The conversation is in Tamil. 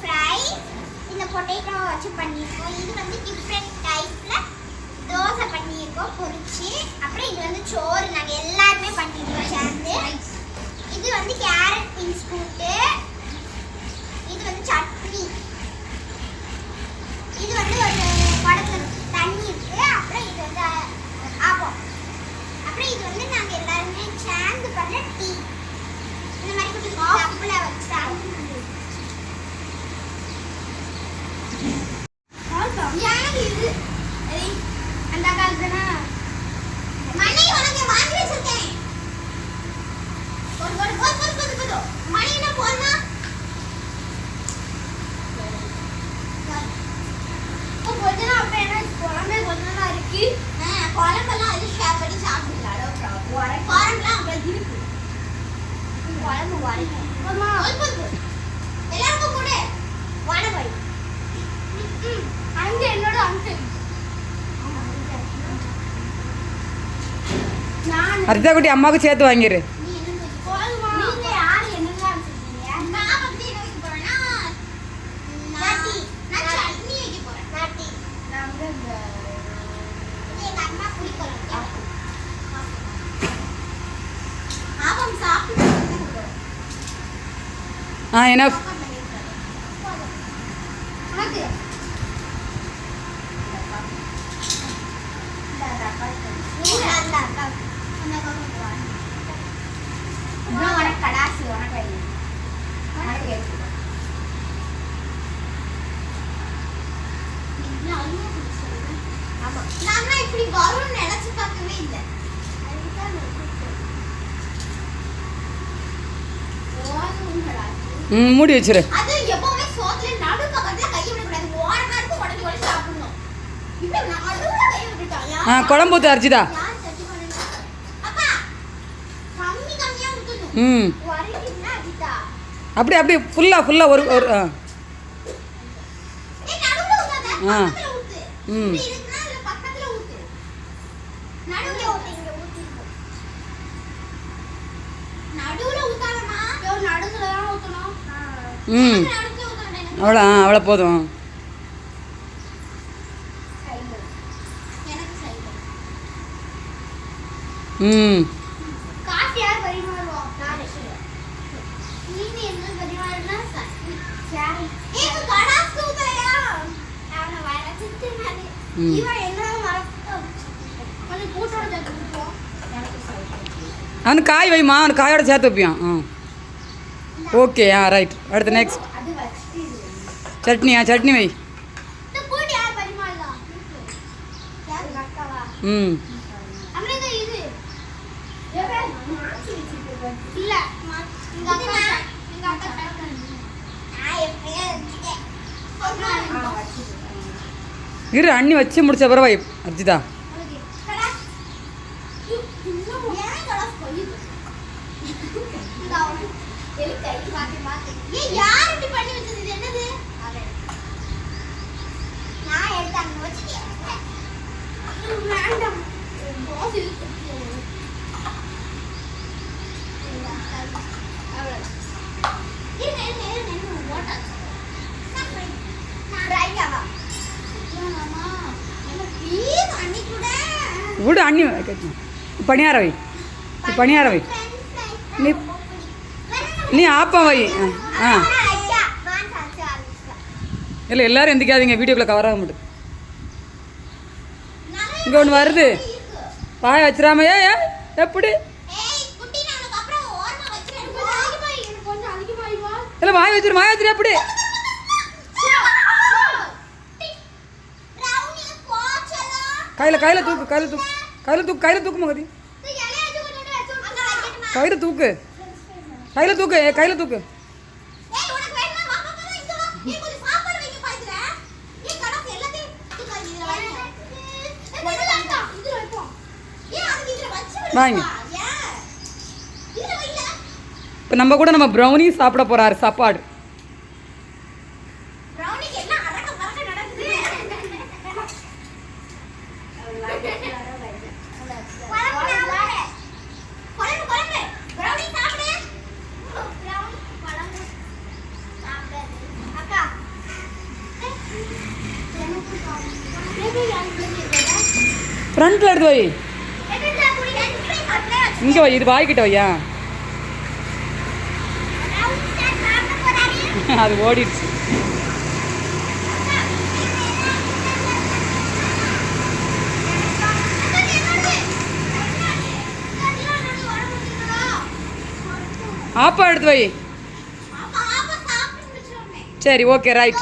ஃப்ரை இந்த பொட்டேக்கோ வச்சு பண்ணியிருக்கோம். இது வந்து டிஃப்ரெண்ட் டைப்பில் தோசை பண்ணியிருக்கோம் பொரிச்சு அப்புறம் இது வந்து சோறு. நாங்கள் எல்லாருமே பண்ணியிருக்கோம் சேர்ந்து. இது வந்து கேரட் பீன்ஸ் கூட்டு இது வந்து சட்னி. இது வந்து ஒரு குடத்துல தண்ணி இருக்கு. அப்புறம் இது வந்து ஆப்பம். அப்புறம் இது வந்து நாங்கள் எல்லாருமே சேர்ந்து பண்ண டீ. இந்த மாதிரி கொஞ்சம் கப்பில் வச்சு எனக்கு இது ஏய், அந்த காலத்துனா மணி உனக்கு வாங்கி வச்சிருக்கேன் ஒரு ஒரு போது போது போது போது மணி என்ன போடனா கொஞ்சம் அப்ப என்ன குழம்பே கொஞ்சம் தான் இருக்கு குழம்பெல்லாம் அது ஷேர் பண்ணி சாப்பிடலாம் குழம்புலாம் அவ்வளோ இருக்கு. குழம்பு வரைக்கும் எல்லாருக்கும் கூட. அங்க என்னோட குட்டி அம்மாவுக்கு சேர்த்து வாங்கிடு நீ என்ன போதுமா நீங்க யார் என்னலாம் வச்சிருக்கீங்க நான் வந்து என்ன வைக்க போறேன்னா நாட்டி நான் சட்னி வைக்க போறேன் நாட்டி நான் வந்து இந்த எங்க அம்மா குடிக்கலாம் ஆபம் சாப்பிட்டு ஆ என்ன? உனக்கு நான் இப்படி வரும்னு நினைச்சு பார்க்கவே இல்லை ம் மூடி வச்சிரு நடுவுல கை விட்டுட்டாயா ஆ குழம்பு ஊற்று அரிச்சிதா ம். அப்படி அப்படி ஃபுல்லாக ஃபுல்லாக ஒரு ஒரு ஆ. ஆ. ம். நடுவுல ஊத்து ம். அவ்வளோ ஆ அவ்வளோ போதும். ம். அவனுக்கு காய் வைமா அவனுக்கு காயோட சேர்த்து வைப்பியான் ஆ ஓகே ஆ ரைட் அடுத்து நெக்ஸ்ட் அது வச்சுட்டு சட்னியா சட்னி வை. ம். இரு அண்ணி வச்சு முடிச்ச அக்காவா அர்ஜிதா. அம்மா இது இல்ல எங்க அக்கா எங்க அக்கா நான் எப்பயே வச்சுட்டேன் இரு அண்ணி வச்சு முடிச்ச பிறகு வை. அர்ஜிதா அன்னைக்கு கூட விடு அண்ணி பணியார வை பணியார வை நீ நீ ஆப்பம் வை. ஆ ஆ. இல்லை எல்லாரும் எந்திக்காதீங்க. வீடியோக்குள்ளே கவர் ஆக மாட்டேது இங்கே ஒன்று வருது. பாய வச்சிடாமையா ஏ எப்படி? இல்லை வாய் வச்சிரு வாய் வச்சிரு எப்படி? கையில் கையில் தூக்கு கையில் தூக்கு கையில் தூக்கு கையில் தூக்கு மகதி. கையில் தூக்கு. கையில் தூக்கு ஏ கையில் தூக்கு. வாங்க. இப்போ நம்ம கூட நம்ம ப்ரௌனி சாப்பிட போகிறாரு சாப்பாடு பிரௌனிக்கு என்ன அடக்க பறக்க நடக்குது குழம்பு குழம்பு பிரௌனி சாப்பிடு பிரௌனி குழம்பு சாப்பிடாது அக்கா ஃப்ரண்ட்டில் எடுத்து வை. இங்கே வை இது வாய்க்கிட்ட வையா? அது ஓடிடுச்சு. ஆப்பா எடுத்து வை. சரி ஓகே ரைட்